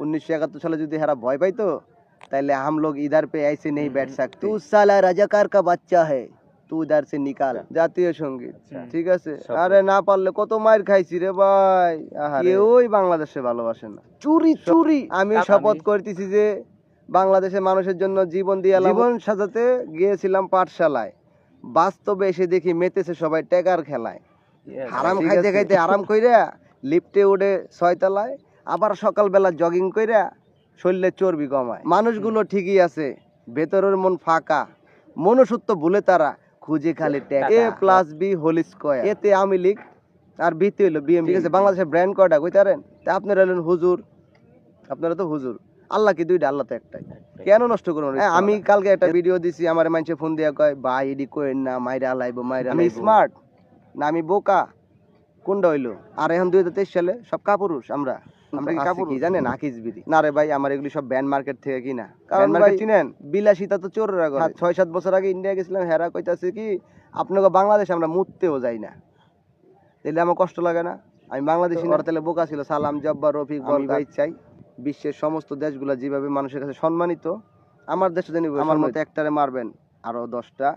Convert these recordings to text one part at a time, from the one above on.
উনিশশো একাত্তর সালে যদি হেরা ভয় পাইতো তাহলে হাম লোক ইধার পে আইসে নেই ব্যাঠ সাকতে তু সালা রাজাকার কা বাচ্চা হে তু উদার সে নিকাল। আচ্ছা। জাতীয় সংগীত। ঠিক আছে? আরে না পারলে কত মায়ের খাইছি রে ভাই। কেউই বাংলাদেশে ভালোবাসে না। চুরি চুরি। আমি শপথ করতেছি যে বাংলাদেশের মানুষের জন্য জীবন দিয়ে জীবন সাজাতে গিয়েছিলাম পাঠশালায়। বাস্তবে এসে দেখি মেতেছে সবাই টেকার খেলায়। আরাম খাইতে খাইতে আরাম কইরা লিফটে উঠে ছয়তলায় আবার সকালবেলা জগিং কইরা শরীরে চর্বি কমায়। মানুষগুলো ঠিকই আছে ভেতরের মন ফাঁকা। মনুষ্যত্ব ভুলে তারা খুঁজে খালি A plus B whole square এতে আমি লিখ আর বিতে হইল বিএম ঠিক আছে বাংলাদেশের ব্র্যান্ড কয়টা কইতারেন? তা আপনারা হলেন হুজুর। আপনারা তো হুজুর। আল্লাহ কি দুইটা আল্লাহ তো একটাই। কেন নষ্ট করুন হ্যাঁ, আমি কালকে একটা ভিডিও দিছি আমার মানুষে ফোন দিয়া কয় ভাই এডি কইন না মাইরা আলাইবো মাইরা আমি স্মার্ট না আমি বোকা। কোনটা হইল। আর এখন দুই হাজার তেইশ সালে সব কাপুরুষ আমরা। আমরা কি কাপুরুষ? জানেন আকিজ বিড়ি। না রে ভাই আমার এগুলি সব ব্যান্ড মার্কেট থেকে কিনা। কারণ মার্কেট চিনেন? বিলাসিতা তো চোররা করে। ছয় সাত বছর আগে ইন্ডিয়া গেছিলাম হেরা কইতাছে কি আপনাকে বাংলাদেশে আমরা মুততেও যাই না। তাহলে আমার কষ্ট লাগে না। আমি বাংলাদেশি তাহলে বোকা ছিল সালাম জব্বার রফিক বল ভাই চাই বিশ্বের সমস্ত দেশগুলো যেভাবে মানুষের কাছে সম্মানিত আমার দেশে জানি আমার মতো একটারে মারবেন আরও দশটা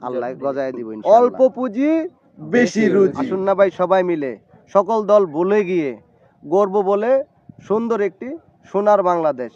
আল্লাহ গজায় দিব অল্প পুঁজি বেশি রুজি আসুন না ভাই সবাই মিলে। সকল দল ভুলে গিয়ে গর্ব বলে সুন্দর একটি সোনার বাংলাদেশ।